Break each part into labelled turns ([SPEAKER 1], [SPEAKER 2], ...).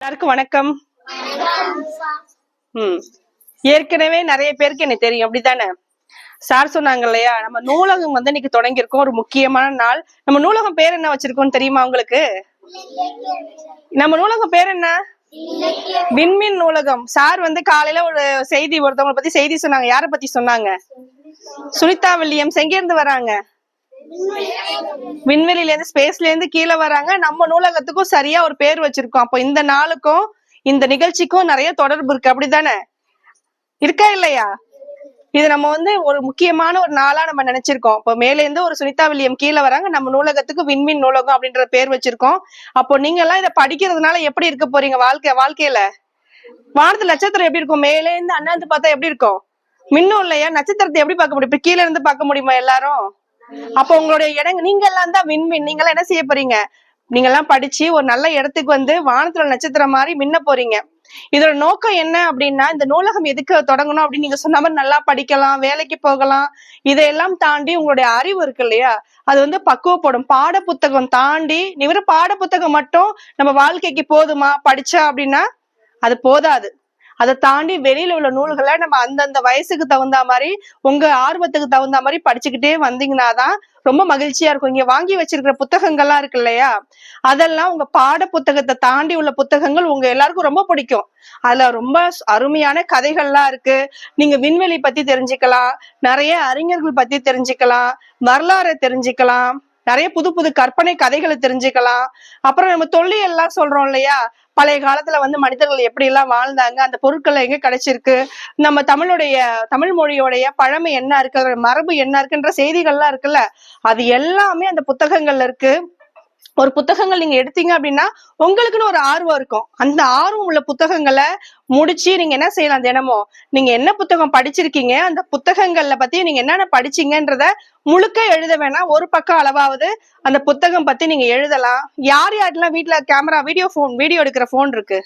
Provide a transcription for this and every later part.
[SPEAKER 1] எல்லாருக்கும் வணக்கம். ம். ஏற்கனவே நிறைய பேருக்கு எனக்கு தெரியும். அப்படித்தானே? சார் சொன்னாங்க இல்லையா? நம்ம நூலகம் வந்து இன்னைக்கு தொடங்கியிருக்கோம். ஒரு முக்கியமான நாள். நம்ம நூலகம் பேர் என்ன வச்சிருக்கோம் தெரியுமா உங்களுக்கு? நம்ம நூலகம் பேர் என்ன? விண்மீன் நூலகம். சார் வந்து காலையில ஒரு செய்தி ஒருத்தவங்களை பத்தி செய்தி சொன்னாங்க. யார பத்தி சொன்னாங்க? சுனிதா வில்லியம்ஸ் எங்க இருந்து வராங்க? விண்வெளியில இருந்து ஸ்பேஸ்ல இருந்து கீழே வராங்க. நம்ம நூலகத்துக்கும் சரியா ஒரு பேர் வச்சிருக்கோம். அப்போ இந்த நாளுக்கும் இந்த நிகழ்ச்சிக்கும் நிறைய தொடர்பு இருக்கு. அப்படிதானே இருக்கா இல்லையா? இது நம்ம வந்து ஒரு முக்கியமான ஒரு நாளா நம்ம நினைச்சிருக்கோம். இப்போ மேல இருந்து ஒரு சுனிதா வில்லியம் கீழே வராங்க. நம்ம நூலகத்துக்கு விண்மீன் நூலகம் அப்படின்ற பேர் வச்சிருக்கோம். அப்போ நீங்க எல்லாம் இதை படிக்கிறதுனால எப்படி இருக்க போறீங்க வாழ்க்கை வாழ்க்கையில? வானத்து நட்சத்திரம் எப்படி இருக்கும்? மேலே இருந்து அண்ணாந்து பார்த்தா எப்படி இருக்கும்? மின்னும் இல்லையா? நட்சத்திரத்தை எப்படி பார்க்க முடியும்? இப்ப கீழ இருந்து பார்க்க முடியுமா எல்லாரும்? அப்ப உங்களுடைய இடங்க நீங்க எல்லாம் தான் விண்மீன் நீங்க எல்லாம் என்ன செய்ய போறீங்க? நீங்க எல்லாம் படிச்சு ஒரு நல்ல இடத்துக்கு வந்து வானத்துல நட்சத்திரம் மாதிரி மின்ன போறீங்க. இதோட நோக்கம் என்ன அப்படின்னா இந்த நூலகம் எதுக்கு தொடங்கணும் அப்படின்னு நீங்க சொன்ன மாதிரி நல்லா படிக்கலாம் வேலைக்கு போகலாம். இதையெல்லாம் தாண்டி உங்களுடைய அறிவு இருக்கு இல்லையா? அது வந்து பக்குவப்படும். பாட புத்தகம் தாண்டி நீ வெறும் பாட புத்தகம் மட்டும் நம்ம வாழ்க்கைக்கு போதுமா? படிச்சா அப்படின்னா அது போதாது. அதை தாண்டி வெளியில உள்ள நூல்களை நம்ம அந்தந்த வயசுக்கு தகுந்த மாதிரி உங்க ஆர்வத்துக்கு தகுந்த மாதிரி படிச்சுக்கிட்டே வந்தீங்கன்னாதான் ரொம்ப மகிழ்ச்சியா இருக்கும். இங்க வாங்கி வச்சிருக்கிற புத்தகங்கள்லாம் இருக்கு இல்லையா? அதெல்லாம் உங்க பாட புத்தகத்தை தாண்டி உள்ள புத்தகங்கள் உங்க எல்லாருக்கும் ரொம்ப பிடிக்கும். அதுல ரொம்ப அருமையான கதைகள்லாம் இருக்கு. நீங்க விண்வெளி பத்தி தெரிஞ்சுக்கலாம். நிறைய அறிஞர்கள் பத்தி தெரிஞ்சுக்கலாம். வரலாறை தெரிஞ்சுக்கலாம். நிறைய புது புது கற்பனை கதைகளை தெரிஞ்சுக்கலாம். அப்புறம் நம்ம தொல்லியெல்லாம் சொல்றோம் இல்லையா? பழைய காலத்துல வந்து மனிதர்கள் எப்படி எல்லாம் வாழ்ந்தாங்க அந்த பொருட்கள் எங்க கிடைச்சிருக்கு நம்ம தமிழுடைய தமிழ் மொழியோடைய பழமை என்ன இருக்கு அதோட மரபு என்ன இருக்குன்ற செய்திகள்லாம் இருக்குல்ல அது எல்லாமே அந்த புத்தகங்கள்ல இருக்கு. ஒரு புத்தகங்கள் நீங்க எடுத்தீங்க அப்படின்னா உங்களுக்குன்னு ஒரு ஆர்வம் இருக்கும். அந்த ஆர்வம் உள்ள புத்தகங்களை முடிச்சு நீங்க என்ன செய்யலாம் தினமும்? நீங்க என்ன புத்தகம் படிச்சிருக்கீங்க? அந்த புத்தகங்கள்ல பத்தி நீங்க என்னென்ன படிச்சீங்கன்றத முழுக்க எழுத வேணாம். ஒரு பக்கம் அளவாவது அந்த புத்தகம் பத்தி நீங்க எழுதலாம். யார் யாருக்கெல்லாம் வீட்ல கேமரா வீடியோ போன் வீடியோ எடுக்கிற போன் இருக்கு?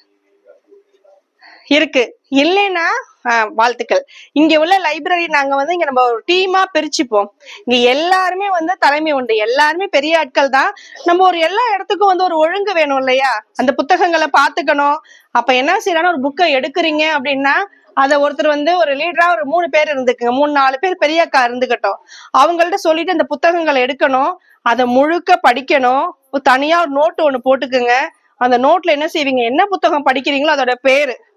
[SPEAKER 1] இருக்கு. இல்லைன்னா ஆஹ், வாழ்த்துக்கள். இங்க உள்ள லைப்ரரி நாங்க வந்து இங்க நம்ம ஒரு டீமா பிரிச்சுப்போம். இங்க எல்லாருமே வந்து தலைமை உண்டு. எல்லாருமே பெரிய ஆட்கள் தான். நம்ம ஒரு எல்லா இடத்துக்கும் வந்து ஒரு ஒழுங்கு வேணும் இல்லையா? அந்த புத்தகங்களை பாத்துக்கணும் அப்ப என்ன செய்யறாங்க ஒரு புக்கை எடுக்கிறீங்க அப்படின்னா அதை ஒருத்தர் வந்து ஒரு லீடரா ஒரு மூணு பேர் இருந்துக்குங்க. மூணு நாலு பேர் பெரிய அக்கா இருந்துக்கட்டும். அவங்கள்ட்ட சொல்லிட்டு அந்த புத்தகங்களை எடுக்கணும். அதை முழுக்க படிக்கணும். ஒரு தனியா ஒரு நோட்டு ஒன்று போட்டுக்குங்க. அந்த நோட்ல என்ன செய்வீங்க? என்ன புத்தகம் படிக்கிறீங்களோ அதோட பேரு.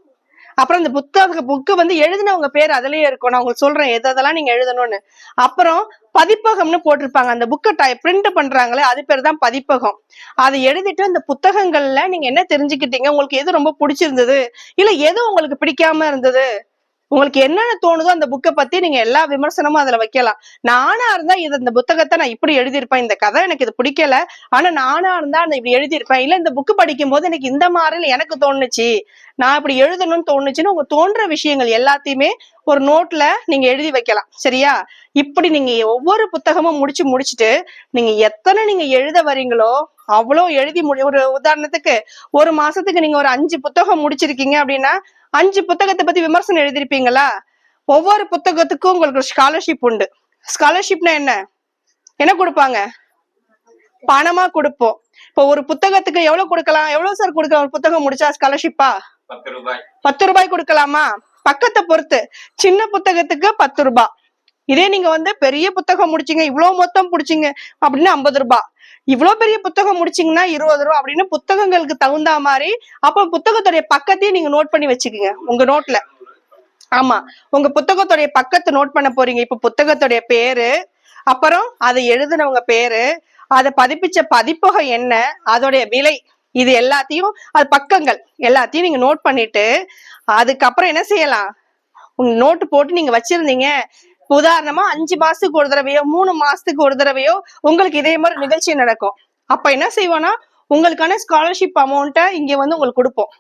[SPEAKER 1] அப்புறம் இந்த புத்தக புக்கு வந்து எழுதினவங்க பேர் அதுலயே இருக்கும். நான் உங்களுக்கு சொல்றேன் எது அதெல்லாம் நீங்க எழுதணும்னு. அப்புறம் பதிப்பகம்னு போட்டிருப்பாங்க. அந்த புக்கை டை பிரிண்ட் பண்றாங்களே அது பேர் தான் பதிப்பகம். அதை எழுதிட்டு அந்த புத்தகங்கள்ல நீங்க என்ன தெரிஞ்சுக்கிட்டீங்க? உங்களுக்கு எது ரொம்ப பிடிச்சிருந்தது? இல்ல எது உங்களுக்கு பிடிக்காம இருந்தது? உங்களுக்கு என்னென்ன தோணுதோ அந்த புக்கை பத்தி நீங்க எல்லா விமர்சனமும் அதுல வைக்கலாம். நானா இருந்தா இது இந்த புத்தகத்தை நான் இப்படி எழுதியிருப்பேன் இந்த கதை எனக்கு இது பிடிக்கல. ஆனா நானா இருந்தா நான் இப்படி எழுதியிருப்பேன். இல்ல இந்த புக்கு படிக்கும் போது எனக்கு இந்த மாதிரி எனக்கு தோணுச்சு. நான் இப்படி எழுதணும்னு தோணுச்சுன்னு உங்க தோன்ற விஷயங்கள் எல்லாத்தையுமே ஒரு நோட்ல நீங்க எழுதி வைக்கலாம். சரியா? இப்படி நீங்க ஒவ்வொரு புத்தகமும் முடிச்சு முடிச்சுட்டு நீங்க எத்தனை நீங்க எழுத வரீங்களோ அவ்வளோ எழுதி முடி ஒரு உதாரணத்துக்கு ஒரு மாசத்துக்கு நீங்க ஒரு அஞ்சு புத்தகம் முடிச்சிருக்கீங்க அப்படின்னா அஞ்சு புத்தகத்தை பத்தி விமர்சனம் எழுதிருப்பீங்களா ஒவ்வொரு புத்தகத்துக்கும் உங்களுக்கு ஸ்காலர்ஷிப் உண்டு. ஸ்காலர்ஷிப்னா என்ன? என்ன கொடுப்பாங்க? பணமா கொடுப்போம். இப்போ ஒரு புத்தகத்துக்கு எவ்வளவு கொடுக்கலாம்? எவ்வளவு சார் கொடுக்கலாம்? ஒரு புத்தகம் முடிச்சா ஸ்காலர்ஷிப்பா
[SPEAKER 2] பத்து ரூபாய்.
[SPEAKER 1] பத்து ரூபாய் கொடுக்கலாமா? பக்கத்தை பொறுத்து. சின்ன புத்தகத்துக்கு பத்து ரூபாய் இதே நீங்க வந்து பெரிய புத்தகம் முடிச்சீங்க இவ்வளவு மொத்தம் பிடிச்சிங்க அப்படின்னு ஐம்பது ரூபாய் இவ்வளவு பெரிய புத்தகம் முடிச்சீங்கன்னா இருபது ரூபா அப்படின்னு புத்தகங்களுக்கு தகுந்த மாதிரி அப்ப புத்தகத்துடைய பக்கத்தையும் நீங்க நோட் பண்ணி வச்சுக்கோங்க உங்க நோட்ல ஆமா உங்க புத்தகத்துடைய பக்கத்தை நோட் பண்ண போறீங்க. இப்ப புத்தகத்துடைய பேரு அப்புறம் அதை எழுதினவங்க பேரு அதை பதிப்பிச்ச பதிப்பகம் என்ன அதோடைய விலை இது எல்லாத்தையும் அது பக்கங்கள் எல்லாத்தையும் நீங்க நோட் பண்ணிட்டு அதுக்கப்புறம் என்ன செய்யலாம்? உங்க நோட்டு போட்டு நீங்க வச்சிருந்தீங்க. உதாரணமா அஞ்சு மாசத்துக்கு ஒரு தடவையோ மூணு மாசத்துக்கு ஒரு தடவையோ உங்களுக்கு இதே மாதிரி நிகழ்ச்சி நடக்கும். அப்ப என்ன செய்வோம்னா உங்களுக்கான ஸ்காலர்ஷிப் அமௌண்ட்டை இங்க வந்து உங்களுக்கு கொடுப்போம்.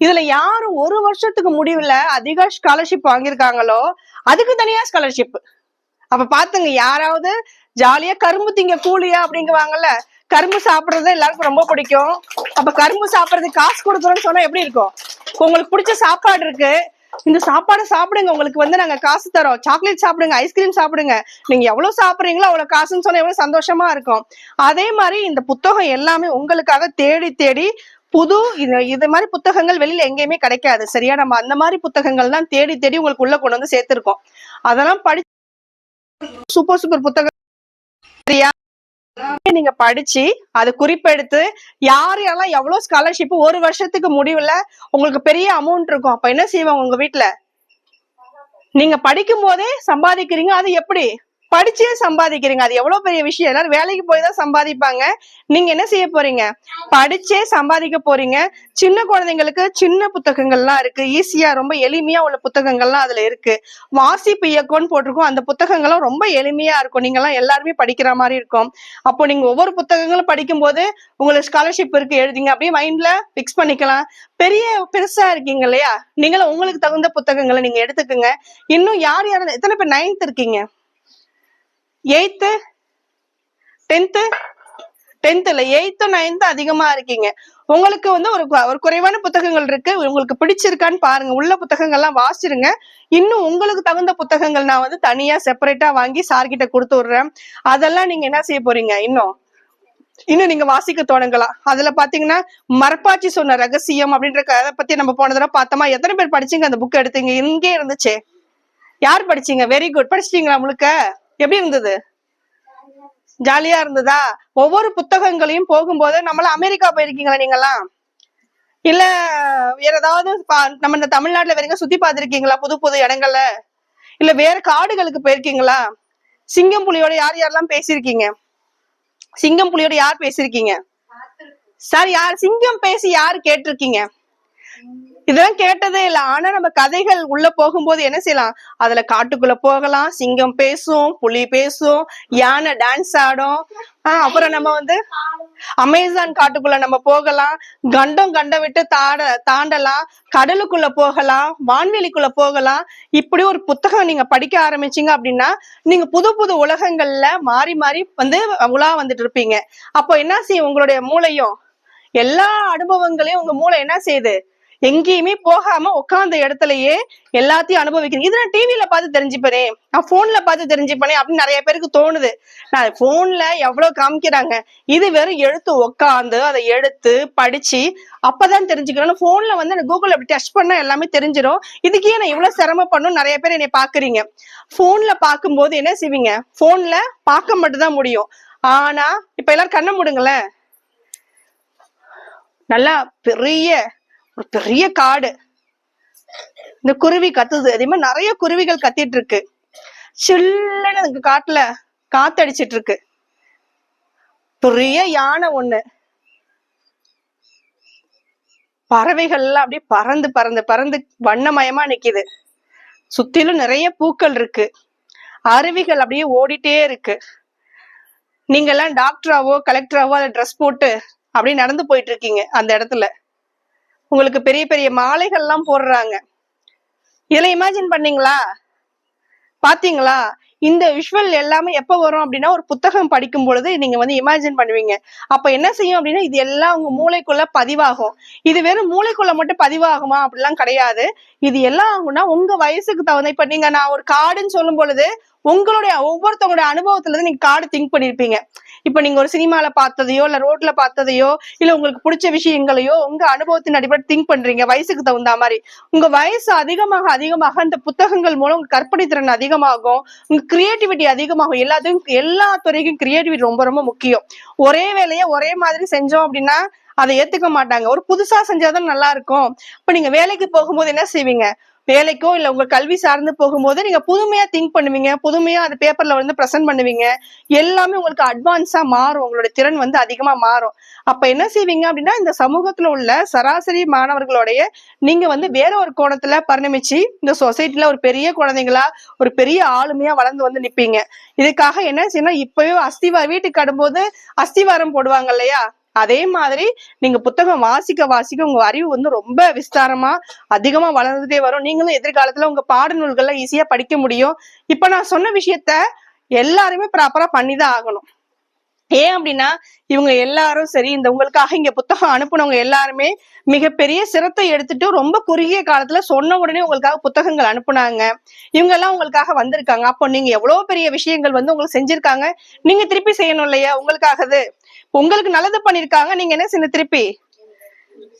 [SPEAKER 1] இதுல யாரும் ஒரு வருஷத்துக்கு முடிவுல அதிக ஸ்காலர்ஷிப் வாங்கியிருக்காங்களோ அதுக்கு தனியா ஸ்காலர்ஷிப் அப்ப பாத்துங்க யாராவது ஜாலியா கரும்பு திங்க கூலியா அப்படிங்குவாங்கல்ல கரும்பு சாப்பிடுறது எல்லாருக்கும் ரொம்ப பிடிக்கும். அப்ப கரும்பு சாப்பிடுறதுக்கு காசு கொடுக்குறோம்னு சொன்னா எப்படி இருக்கும்? உங்களுக்கு பிடிச்ச சாப்பாடு இருக்கு. இந்த சாப்பாடை சாப்பிடுங்க. உங்களுக்கு வந்து நாங்க காசு தரோம். சாக்லேட் சாப்பிடுங்க ஐஸ்கிரீம் சாப்பிடுங்க. நீங்க எவ்வளவு சாப்பிடுறீங்களோ அவ்வளவு காசுன்னு சொன்னா எவ்வளவு சந்தோஷமா இருக்கும். அதே மாதிரி இந்த புத்தகம் எல்லாமே உங்களுக்காக தேடி தேடி புது இது இது மாதிரி புத்தகங்கள் வெளியில எங்கேயுமே கிடைக்காது. சரியா? நம்ம அந்த மாதிரி புத்தகங்கள் தான் தேடி தேடி உங்களுக்கு உள்ள கொண்டு வந்து சேர்த்திருக்கோம். அதெல்லாம் படி சூப்பர் சூப்பர் புத்தகம். சரியா? நீங்க படிச்சு அதை குறிப்பெடுத்து யார் யாரெல்லாம் எவ்வளவு ஸ்காலர்ஷிப் ஒரு வருஷத்துக்கு முடிவுல உங்களுக்கு பெரிய அமௌண்ட் இருக்கும் அப்ப என்ன செய்வாங்க உங்க வீட்டுல நீங்க படிக்கும் போதே சம்பாதிக்கிறீங்க அது எப்படி? படிச்சே சம்பாதிக்கிறீங்க. அது எவ்வளவு பெரிய விஷயம். எல்லாரும் வேலைக்கு போய் தான் சம்பாதிப்பாங்க. நீங்க என்ன செய்ய போறீங்க? படிச்சே சம்பாதிக்க போறீங்க. சின்ன குழந்தைங்களுக்கு சின்ன புத்தகங்கள்லாம் இருக்கு. ஈஸியா ரொம்ப எளிமையா உள்ள புத்தகங்கள்லாம் அதுல இருக்கு. வாசிப்பு இயக்கம்னு போட்டிருக்கோம். அந்த புத்தகங்களும் ரொம்ப எளிமையா இருக்கும். நீங்க எல்லாம் எல்லாருமே படிக்கிற மாதிரி இருக்கும். அப்போ நீங்க ஒவ்வொரு புத்தகங்களும் படிக்கும்போது உங்களுக்கு ஸ்காலர்ஷிப் இருக்கு எழுதிங்க. அப்படியே மைண்ட்ல பிக்ஸ் பண்ணிக்கலாம். பெரிய பெருசா இருக்கீங்க இல்லையா? நீங்களும் உங்களுக்கு தகுந்த புத்தகங்களை நீங்க எடுத்துக்கோங்க. இன்னும் யார் யாரும் எத்தனை பேர் நைன்த் இருக்கீங்க? எயித்து? டென்த்து டென்த்துல எயித்து நைன்த் அதிகமா இருக்கீங்க. உங்களுக்கு வந்து ஒரு ஒரு குறைவான புத்தகங்கள் இருக்கு. உங்களுக்கு பிடிச்சிருக்கான்னு பாருங்க. உள்ள புத்தகங்கள்லாம் வாசிருங்க இன்னும் உங்களுக்கு தகுந்த புத்தகங்கள் நான் வந்து தனியா செப்பரேட்டா வாங்கி சார்கிட்ட கொடுத்து விடுறேன். அதெல்லாம் நீங்க என்ன செய்ய போறீங்க? இன்னும் இன்னும் நீங்க வாசிக்க தொடங்கலாம் அதுல பாத்தீங்கன்னா மரப்பாச்சி சொன்ன ரகசியம் அப்படின்ற கதை பத்தி நம்ம போன தடவை பார்த்தோமா? எத்தனை பேர் படிச்சீங்க அந்த புக் எடுத்தீங்க? இங்கே இருந்துச்சே. யார் படிச்சீங்க? வெரி குட் படிச்சிட்டீங்களா முழுக்க? எப்படி இருந்தது? ஜாலியா இருந்ததா? ஒவ்வொரு புத்தகங்களையும் போகும்போது நம்மள அமெரிக்கா போயிருக்கீங்களா நீங்கெல்லாம்? இல்ல வேற ஏதாவது பா- நம்ம இந்த தமிழ்நாட்டுல வேற சுத்தி பார்த்திருக்கீங்களா? புது புது இடங்கள்ல? இல்ல வேற காடுகளுக்கு போயிருக்கீங்களா? சிங்கம் புலியோட யார் யாரெல்லாம் பேசியிருக்கீங்க? சிங்கம் புலியோட யார் பேசியிருக்கீங்க? சார் யார் சிங்கம் பேசி யார் கேட்டிருக்கீங்க? இதெல்லாம் கேட்டதே இல்ல. ஆனா நம்ம கதைகள் உள்ள போகும்போது என்ன செய்யலாம்? அதுல காட்டுக்குள்ள போகலாம். சிங்கம் பேசும் புலி பேசும் யானை டான்ஸ் ஆடும். அப்புறம் நம்ம வந்து அமேசான் காட்டுக்குள்ள நம்ம போகலாம். கண்டம் கண்டம் விட்டு தாட தாண்டலாம். கடலுக்குள்ள போகலாம். வான்வெளிக்குள்ள போகலாம். இப்படி ஒரு புத்தகம் நீங்க படிக்க ஆரம்பிச்சீங்க அப்படின்னா நீங்க புது புது உலகங்கள்ல மாறி மாறி வந்து உலா வந்துட்டு இருப்பீங்க. அப்போ என்ன செய்யும்? உங்களுடைய மூளையும் எல்லா அனுபவங்களையும் உங்க மூளை என்ன செய்யுது? எங்கேயுமே போகாம உட்காந்த இடத்துலயே எல்லாத்தையும் அனுபவிக்கிறேன் இது நான் டிவியில பார்த்து தெரிஞ்சுப்பனே. நான் போன்ல பார்த்து தெரிஞ்சுப்பனே அப்படின்னு நிறைய பேருக்கு தோணுது. நான் போன்ல எவ்வளவு காமிக்கிறாங்க? இது வெறும் எழுத்து உட்காந்து அதை எடுத்து படிச்சு அப்பதான் தெரிஞ்சுக்கிறேன் போன்ல வந்து எனக்கு கூகுள் அப்படி டச் பண்ணா எல்லாமே தெரிஞ்சிடும் இதுக்கே நான் இவ்வளவு சிரமப்படணும் நிறைய பேர் என்னை பாக்குறீங்க போன்ல பார்க்கும்போது என்ன செய்வீங்க? போன்ல பார்க்க மட்டும்தான் முடியும். ஆனா இப்ப எல்லாரும் கண்ணை முடுங்களேன். நல்லா பெரிய ஒரு பெரிய காடு. இந்த குருவி கத்துது. அதே மாதிரி நிறைய குருவிகள் கத்திட்டு இருக்கு சில்லுன்னு காட்டுல காத்தடிச்சிட்டு இருக்கு பெரிய யானை ஒண்ணு. பறவைகள்லாம் அப்படியே பறந்து பறந்து பறந்து வண்ணமயமா நிக்குது. சுத்திலும் நிறைய பூக்கள் இருக்கு. அருவிகள் அப்படியே ஓடிட்டே இருக்கு. நீங்க எல்லாம் டாக்டராவோ கலெக்டராவோ அதை ட்ரெஸ் போட்டு அப்படியே நடந்து போயிட்டு இருக்கீங்க அந்த இடத்துல. உங்களுக்கு பெரிய பெரிய மாலைகள் எல்லாம் போடுறாங்க. இதுல இமேஜின் பண்ணீங்களா? பாத்தீங்களா? இந்த விஷுவல் எல்லாமே எப்ப வரும் அப்படின்னா ஒரு புத்தகம் படிக்கும் பொழுது நீங்க வந்து இமேஜின் பண்ணுவீங்க. அப்ப என்ன செய்யும் அப்படின்னா இது எல்லாம் உங்க மூளைக்குள்ள பதிவாகும். இது வெறும் மூளைக்குள்ள மட்டும் பதிவாகுமா? அப்படிலாம் கிடையாது. இது எல்லாம் ஆகும்னா உங்க வயசுக்கு தகுந்த இப்ப நீங்க நான் ஒரு காடுன்னு சொல்லும் பொழுது உங்களுடைய ஒவ்வொருத்தவங்களுடைய அனுபவத்துல இருந்து நீங்க காடு திங்க் பண்ணிருப்பீங்க. இப்ப நீங்க ஒரு சினிமால பார்த்ததையோ இல்ல ரோட்ல பார்த்ததையோ இல்ல உங்களுக்கு பிடிச்ச விஷயங்களையோ உங்க அனுபவத்தின் அடிப்படை திங்க் பண்றீங்க வயசுக்கு தகுந்த மாதிரி. உங்க வயசு அதிகமாக அதிகமாக அந்த புத்தகங்கள் மூலம் உங்க கற்பனை திறன் அதிகமாகும் உங்க கிரியேட்டிவிட்டி அதிகமாகும். எல்லாத்தையும் எல்லா துறைக்கும் கிரியேட்டிவிட்டி ரொம்ப ரொம்ப முக்கியம். ஒரே வேலையை ஒரே மாதிரி செஞ்சோம் அப்படின்னா அதை ஏத்துக்க மாட்டாங்க. ஒரு புதுசா செஞ்சாதான் நல்லா இருக்கும். இப்ப நீங்க வேலைக்கு போகும்போது என்ன செய்வீங்க? வேலைக்கோ இல்ல உங்க கல்வி சார்ந்து போகும்போது நீங்க புதுமையா திங்க் பண்ணுவீங்க புதுமையா அந்த பேப்பர்ல வந்து ப்ரெசென்ட் பண்ணுவீங்க. எல்லாமே உங்களுக்கு அட்வான்ஸா மாறும். உங்களோட திறன் வந்து அதிகமா மாறும். அப்ப என்ன செய்வீங்க அப்படின்னா இந்த சமூகத்துல உள்ள சராசரி மாணவர்களுடைய நீங்க வந்து வேற ஒரு கோணத்துல பரிணமிச்சு இந்த சொசைட்டில ஒரு பெரிய குழந்தைங்களா ஒரு பெரிய ஆளுமையா வளர்ந்து வந்து நிப்பீங்க. இதுக்காக என்ன செய்யணும்? இப்பவே அஸ்திவாரம் வீட்டுக்கு கடும்போது அஸ்திவாரம் போடுவாங்க இல்லையா? அதே மாதிரி நீங்க புத்தகம் வாசிக்க வாசிக்க உங்க அறிவு வந்து ரொம்ப விஸ்தாரமா அதிகமா வளர்ந்துட்டே வரும். நீங்களும் எதிர்காலத்துல உங்க பாடநூல்கள்ல ஈஸியா படிக்க முடியும். இப்ப நான் சொன்ன விஷயத்த எல்லாருமே ப்ராப்பரா பண்ணிதான் ஆகணும். ஏன் அப்படின்னா இவங்க எல்லாரும் சரி இந்த உங்களுக்காக இங்க புத்தகம் அனுப்புனவங்க எல்லாருமே மிகப்பெரிய சிரத்தை எடுத்துட்டு ரொம்ப குறுகிய காலத்துல சொன்ன உடனே உங்களுக்காக புத்தகங்கள் அனுப்புனாங்க. இவங்க எல்லாம் உங்களுக்காக வந்திருக்காங்க. அப்போ நீங்க எவ்வளவு பெரிய விஷயங்கள் வந்து உங்களுக்கு செஞ்சிருக்காங்க. நீங்க திருப்பி செய்யணும் இல்லையா? உங்களுக்காகது உங்களுக்கு நல்லது பண்ணிருக்காங்க நீங்க என்ன செய்யணும் திருப்பி?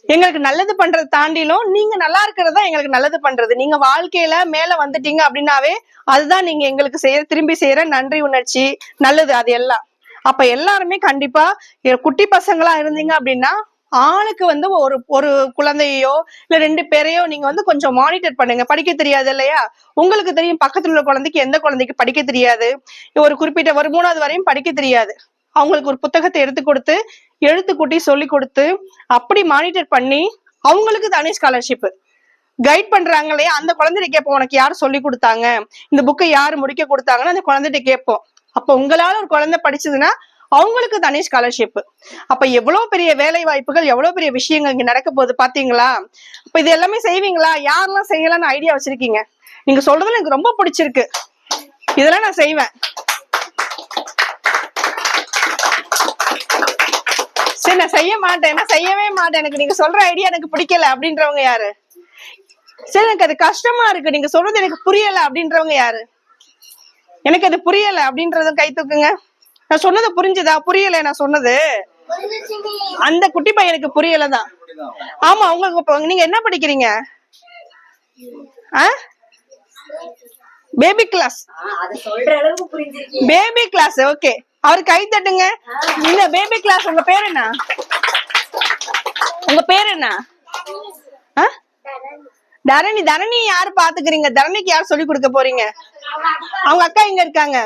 [SPEAKER 1] எங்களுக்கு நல்லது பண்றது தாண்டிலும் நீங்க நல்லா இருக்கிறதா எங்களுக்கு நல்லது பண்றது. நீங்க வாழ்க்கையில மேல வந்துட்டீங்க அப்படின்னாவே அதுதான் நீங்க எங்களுக்கு செய்யற திரும்பி செய்யற நன்றி உணர்ச்சி நல்லது அது எல்லாம். அப்ப எல்லாருமே கண்டிப்பா குட்டி பசங்களா இருந்தீங்க அப்படின்னா ஆளுக்கு வந்து ஒரு ஒரு குழந்தையோ இல்ல ரெண்டு பேரையோ நீங்க வந்து கொஞ்சம் மானிட்டர் பண்ணுங்க. படிக்க தெரியாது இல்லையா? உங்களுக்கு தெரியும் பக்கத்துல உள்ள குழந்தைக்கு எந்த குழந்தைக்கு படிக்க தெரியாது? ஒரு குறிப்பிட்ட ஒரு மூணாவது வரையும் படிக்க தெரியாது. அவங்களுக்கு ஒரு புத்தகத்தை எடுத்து கொடுத்து எழுத்து கூட்டி சொல்லி கொடுத்து அப்படி மானிட்டர் பண்ணி அவங்களுக்கு தனி ஸ்காலர்ஷிப் கைட் பண்றாங்க இல்லையா அந்த குழந்தைகிட்ட கேட்போம் உனக்கு யார் சொல்லி கொடுத்தாங்க? இந்த புக்கை யார் முடிக்க கொடுத்தாங்கன்னு அந்த குழந்தைகிட்ட கேட்போம். அப்போ உங்களால ஒரு குழந்தை படிச்சதுன்னா அவங்களுக்கு தனி ஸ்காலர்ஷிப் அப்ப எவ்வளவு பெரிய வேலை வாய்ப்புகள் எவ்வளவு பெரிய விஷயங்கள் இங்க நடக்க போகுது பாத்தீங்களா? அப்ப இது எல்லாமே செய்வீங்களா? யாரெல்லாம் செய்யலாம்னு ஐடியா வச்சிருக்கீங்க? நீங்க சொல்றதுல எனக்கு ரொம்ப பிடிச்சிருக்கு. இதெல்லாம் நான் செய்வேன். சரி நான் செய்ய மாட்டேன் நான் செய்யவே மாட்டேன். எனக்கு நீங்க சொல்ற ஐடியா எனக்கு பிடிக்கல அப்படின்றவங்க யாரு? சரி எனக்கு அது கஷ்டமா இருக்கு. நீங்க சொல்றது எனக்கு புரியல அப்படின்றவங்க யாரு? எனக்கு அது புரியல அப்படின்றதும் கை தூக்குங்க. நான் சொன்னது புரிஞ்சுதா? புரியல நான் சொன்னது. அந்த குட்டி பையனுக்கு புரியல தான் ஆமா உங்களுக்கு நீங்க என்ன படிக்கிறீங்க? Baby class baby class okay அவர் கை தட்டுங்க. இந்த பேபி கிளாஸ் உங்க பேர் என்ன? உங்க பேர் என்ன? தரணி தரணி யாரு பாத்துக்கிறீங்க? தரணிக்கு யார் சொல்லி கொடுக்க போறீங்க? அவங்க அக்கா இங்க இருக்காங்க?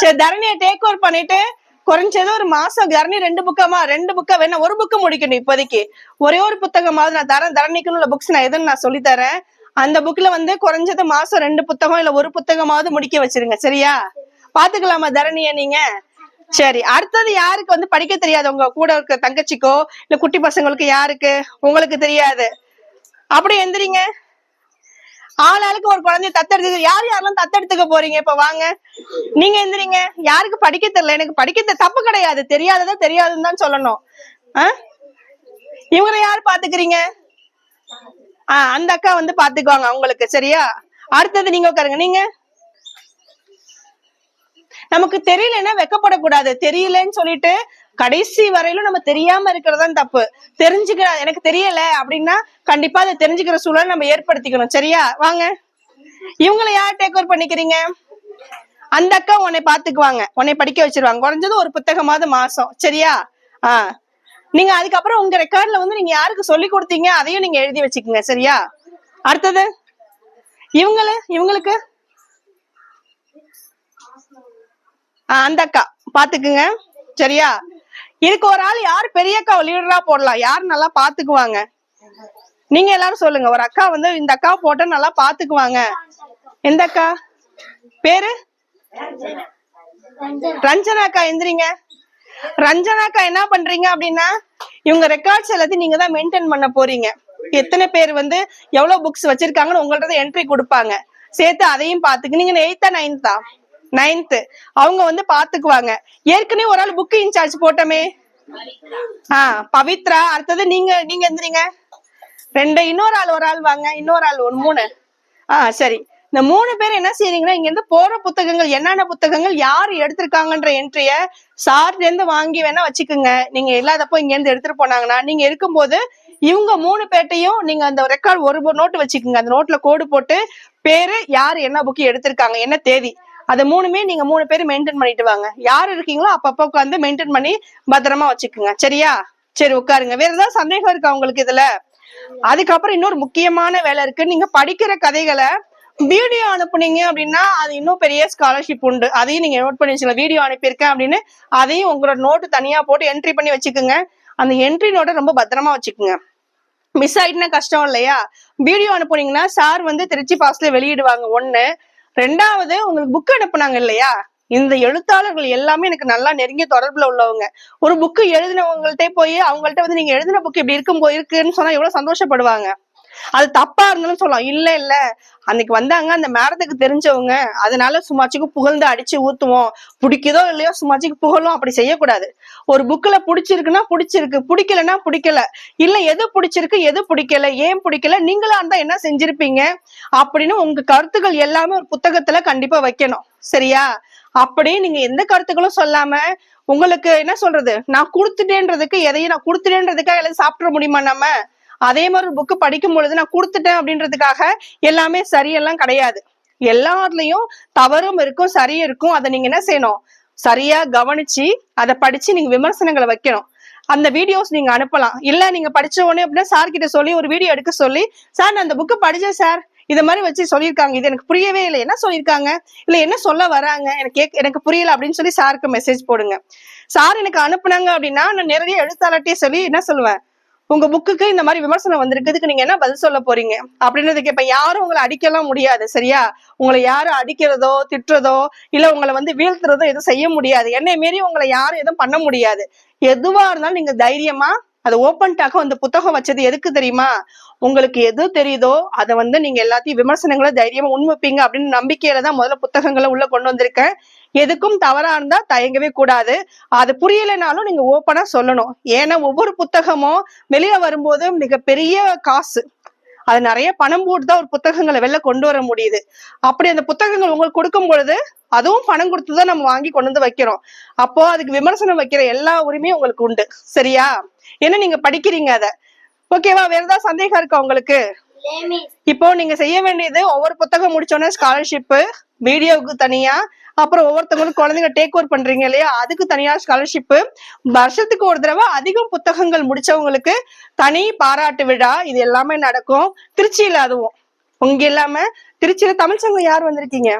[SPEAKER 1] சரி தரணியை டேக் ஓவர் பண்ணிட்டு குறைஞ்சது ஒரு மாசம் தரணி ரெண்டு புக்கமா ரெண்டு புக்கா வேணா ஒரு புக்கு முடிக்கணும் இப்போதைக்கு. ஒரே ஒரு புத்தகமாவது நான் தரேன். தரணிக்குன்னு உள்ள புக்ஸ் நான் எதுன்னு நான் சொல்லி தரேன். அந்த புக்ல வந்து குறைஞ்சது மாசம் ரெண்டு புத்தகம் இல்ல ஒரு புத்தகமாவது முடிக்க வச்சிருங்க சரியா? பாத்துக்கலாமா தரணியா நீங்க? சரி அடுத்தது யாருக்கு வந்து படிக்க தெரியாது? உங்க கூட இருக்க தங்கச்சிக்கோ இல்ல குட்டி பசங்களுக்கு யாருக்கு? உங்களுக்கு தெரியாது. அப்படி எந்திரிங்க. ஆளாளுக்கு ஒரு குழந்தைய தத்தெடுத்து யார் யாரெல்லாம் தத்தெடுத்துக்க போறீங்க இப்ப வாங்க. நீங்க எந்திரிங்க. யாருக்கு படிக்க தெரியல? எனக்கு படிக்க தப்பு கிடையாது. தெரியாததா தெரியாதுன்னு தான் சொல்லணும். ஆ? இவங்களை யார் பாத்துக்கிறீங்க? ஆ அந்த அக்கா வந்து பாத்துக்குவாங்க அவங்களுக்கு. சரியா? அடுத்தது நீங்க உட்காருங்க. நீங்க? நமக்கு தெரியலன்னா வெக்கப்படக்கூடாது. தெரியலன்னு சொல்லிட்டு கடைசி வரையிலும் நம்ம தெரியாம இருக்கிறதான் தப்பு. தெரிஞ்சுக்கிற எனக்கு தெரியல அப்படின்னா கண்டிப்பா அதை தெரிஞ்சுக்கிற சூழல் நம்ம ஏற்படுத்திக்கணும். சரியா? வாங்க. இவங்களை யார் டேக் ஓவர் பண்ணிக்கிறீங்க? அந்த அக்கா உன்னை பாத்துக்குவாங்க உன்னை படிக்க வச்சிருவாங்க. குறைஞ்சது ஒரு புத்தகமாவது மாசம். சரியா? ஆ. நீங்க அதுக்கப்புறம் உங்க ரெக்கார்ட்ல வந்து நீங்க யாருக்கு சொல்லி கொடுத்தீங்க? அதையும் நீங்க எழுதி வச்சுக்கோங்க. சரியா? அடுத்தது? இவங்களு? இவங்களுக்கு? அந்த அக்கா. பாத்துக்குங்க. சரியா? இதுக்கு ஒரு ஆள் யார் பெரிய அக்கா லீடரா போடலாம். யார் நல்லா பாத்துக்குவாங்க? நீங்க எல்லாரும் சொல்லுங்க. ஒரு அக்கா வந்து இந்த அக்கா போட்டா நல்லா பாத்துக்குவாங்க. எந்த அக்கா? பேரு? ரஞ்சனா அக்கா எந்திரிங்க. ரஞ்சனா அக்கா என்ன பண்றீங்க அப்படின்னா இவங்க ரெக்கார்ட்ஸ் எல்லாத்தையும் நீங்க தான் மெயின்டைன் பண்ண போறீங்க. எத்தனை பேர் வந்து எவ்வளவு புக்ஸ் வச்சிருக்காங்கன்னு உங்கள்ட்ட என்ட்ரி கொடுப்பாங்க. சேர்த்து அதையும் பாத்துக்கு. நீங்க எயித்தா நைன்த்தா நைன்த் அவங்க வந்து பாத்துக்குவாங்க. ஏற்கனவே ஒரு ஆள் புக் இன்சார்ஜ் போட்டோமே. ஆ பவித்ரா. அடுத்தது நீங்க நீங்க எந்திரீங்க. ரெண்டு இன்னொரு ஆள் ஒரு ஆள் வாங்க. இன்னொரு ஆள் ஒரு மூணு. ஆ சரி. இந்த மூணு பேர் என்ன செய்றீங்கன்னா இங்க இருந்து போற புத்தகங்கள் என்னென்ன புத்தகங்கள் யார் எடுத்திருக்காங்கன்ற என்ட்ரிய சார்ல இருந்து வாங்கி வேணா வச்சுக்கோங்க. நீங்க இல்லாதப்போ இங்க இருந்து எடுத்துட்டு போனாங்கன்னா நீங்க இருக்கும்போது இவங்க மூணு பேர்ட்டையும் நீங்க அந்த ரெக்கார்ட் ஒரு நோட்டு வச்சுக்கோங்க. அந்த நோட்ல கோடு போட்டு பேரு யார் என்ன புக்கு எடுத்திருக்காங்க என்ன தேதி. அதை மூணுமே நீங்க மூணு பேரும் மெயின்டைன் பண்ணிட்டு வாங்க. யார் இருக்கீங்களோ அப்பப்போ உட்காந்து மெயின்டைன் பண்ணி பத்திரமா வச்சுக்கோங்க. சரியா? சரி உட்காருங்க. வேற ஏதாவது சந்தேகம் இருக்கா உங்களுக்கு இதுல? அதுக்கப்புறம் இன்னொரு முக்கியமான வேலை இருக்கு. நீங்க படிக்கிற கதைகளை வீடியோ அனுப்புனீங்க அப்படின்னா அது இன்னும் பெரிய ஸ்காலர்ஷிப் உண்டு. அதையும் நீங்க நோட் பண்ணி வச்சுக்கலாம் வீடியோ அனுப்பியிருக்கேன் அப்படின்னு அதையும் உங்களோட நோட்டு தனியா போட்டு என்ட்ரி பண்ணி வச்சுக்கோங்க. அந்த என்ட்ரி நோட்டை ரொம்ப பத்திரமா வச்சுக்கோங்க. மிஸ் ஆயிட்டுனா கஷ்டம் இல்லையா? வீடியோ அனுப்புனீங்கன்னா சார் வந்து திருச்சி பாஸ்ல வெளியிடுவாங்க. ஒன்னு ரெண்டாவது உங்களுக்கு புக் அனுப்புனாங்க இல்லையா? இந்த எழுத்தாளர்கள் எல்லாமே எனக்கு நல்லா நெருங்கிய தொடர்புல உள்ளவங்க. ஒரு புக்கு எழுதினவங்கள்ட்ட போய் அவங்கள்ட்ட வந்து நீங்க எழுதின புக் இப்படி இருக்கும் போயிருக்குன்னு சொன்னா எவ்வளவு சந்தோஷப்படுவாங்க. அது தப்பா இருந்தாலும் சொல்லலாம். இல்ல இல்ல. அன்னைக்கு வந்தாங்க. அந்த மேடத்துக்கு தெரிஞ்சவங்க. அதனால சும்மாச்சுக்கு புகழ்ந்து அடிச்சு ஊத்துவோம். பிடிக்குதோ இல்லையோ சும்மாச்சுக்கு புகழும். அப்படி செய்யக்கூடாது. ஒரு புக்ல பிடிச்சிருக்குன்னா பிடிச்சிருக்கு. பிடிக்கலன்னா பிடிக்கல. இல்ல எது பிடிச்சிருக்கு எது பிடிக்கல ஏன் பிடிக்கல நீங்களா இருந்தா என்ன செஞ்சிருப்பீங்க? அப்படின்னு உங்க கருத்துக்கள் எல்லாமே ஒரு புத்தகத்துல கண்டிப்பா வைக்கணும். சரியா? அப்படி நீங்க எந்த கருத்துக்களும் சொல்லாம உங்களுக்கு என்ன சொல்றது? நான் கொடுத்துட்டேன்றதுக்கு எதையும் நான் கொடுத்துட்டேன்றதுக்காக எல்லாம் சாப்பிட முடியுமா நம்ம? அதே மாதிரி ஒரு புக்கு படிக்கும் பொழுது நான் கொடுத்துட்டேன் அப்படின்றதுக்காக எல்லாமே சரியெல்லாம் கிடையாது. எல்லாத்துலயும் தவறும் இருக்கும் சரியும் இருக்கும். அதை நீங்க என்ன செய்யணும்? சரியா கவனிச்சு அதை படிச்சு நீங்க விமர்சனங்களை வைக்கணும். அந்த வீடியோஸ் நீங்க அனுப்பலாம். இல்ல நீங்க படிச்ச உடனே அப்படின்னா சார் கிட்ட சொல்லி ஒரு வீடியோ எடுக்க சொல்லி சார் நான் அந்த புக்கு படிச்சேன் சார் இத மாதிரி வச்சு சொல்லியிருக்காங்க. இது எனக்கு புரியவே இல்லை. என்ன சொல்லியிருக்காங்க? இல்ல என்ன சொல்ல வராங்க? எனக்கு கேக்- எனக்கு புரியல அப்படின்னு சொல்லி சாருக்கு மெசேஜ் போடுங்க. சார் எனக்கு அனுப்புனாங்க அப்படின்னா நான் நிறைய எழுத்தாளர்கிட்டயே சொல்லி என்ன சொல்லுவேன்? உங்க புக்குக்கு இந்த மாதிரி விமர்சனம் வந்திருக்கிறதுக்கு நீங்க என்ன பதில் சொல்ல போறீங்க? அப்படின்றது இப்ப யாரும் உங்களை அடிக்கலாம் முடியாது சரியா? உங்களை யாரும் அடிக்கிறதோ திட்டுறதோ இல்ல உங்களை வந்து வீழ்த்துறதோ எதுவும் செய்ய முடியாது. என்னை மீறி உங்களை யாரும் எதுவும் பண்ண முடியாது. எதுவா இருந்தாலும் நீங்க தைரியமா அதை ஓப்பன் டாக்க அந்த புத்தகம் வச்சது எதுக்கு தெரியுமா? உங்களுக்கு எது தெரியுதோ அதை வந்து நீங்க எல்லாத்தையும் விமர்சனங்களை தைரியமா உண்மைப்பீங்க அப்படின்னு நம்பிக்கையில தான் முதல்ல புத்தகங்களை உள்ள கொண்டு வந்திருக்கேன். எதுக்கும் தவறா இருந்தா தயங்கவே கூடாது. அது புரியலைனாலும் நீங்க ஓப்பனா சொல்லணும். ஏன்னா ஒவ்வொரு புத்தகமும் வெளியில வரும்போது மிகப்பெரிய காசு. அது நிறைய பணம் போட்டு தான் ஒரு புத்தகங்களை வெளில கொண்டு வர முடியுது. அப்படி அந்த புத்தகங்கள் உங்களுக்கு கொடுக்கும் பொழுது அதுவும் பணம் கொடுத்து தான் நம்ம வாங்கி கொண்டு வந்து வைக்கிறோம். அப்போ அதுக்கு விமர்சனம் வைக்கிற எல்லா உரிமையும் உங்களுக்கு உண்டு. சரியா? ஏன்னா நீங்க படிக்கிறீங்க அத? ஓகேவா வேற ஏதாவது சந்தேகம் இருக்கா உங்களுக்கு? இப்போ நீங்க செய்ய வேண்டியது ஒவ்வொரு புத்தகம் முடிச்சோன்னே ஸ்காலர்ஷிப் வீடியோவுக்கு தனியா அப்புறம் ஒவ்வொருத்தவங்களும் குழந்தைங்க டேக் ஓவர் பண்றீங்க இல்லையா? அதுக்கு தனியா ஸ்காலர்ஷிப் வருஷத்துக்கு ஒரு தடவை அதிகம் புத்தகங்கள் முடிச்சவங்களுக்கு தனி பாராட்டு விழா. இது எல்லாமே நடக்கும். திருச்சியில அதுவும். உங்க இல்லாம திருச்சியில தமிழ் சங்கம் யார் வந்திருக்கீங்க?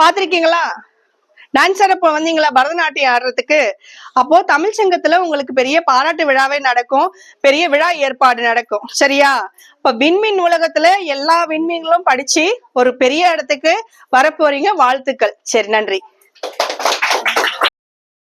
[SPEAKER 1] பாத்திருக்கீங்களா டான்ஸர் அப்போ வந்தீங்களா? பரதநாட்டியம் ஆடுறதுக்கு. அப்போ தமிழ் சங்கத்துல உங்களுக்கு பெரிய பாராட்டு விழாவே நடக்கும். பெரிய விழா ஏற்பாடு நடக்கும். சரியா? இப்ப விண்மீன் நூலகத்துல எல்லா விண்மீன்களும் படிச்சு ஒரு பெரிய இடத்துக்கு வரப்போறீங்க. வாழ்த்துக்கள். சரி நன்றி.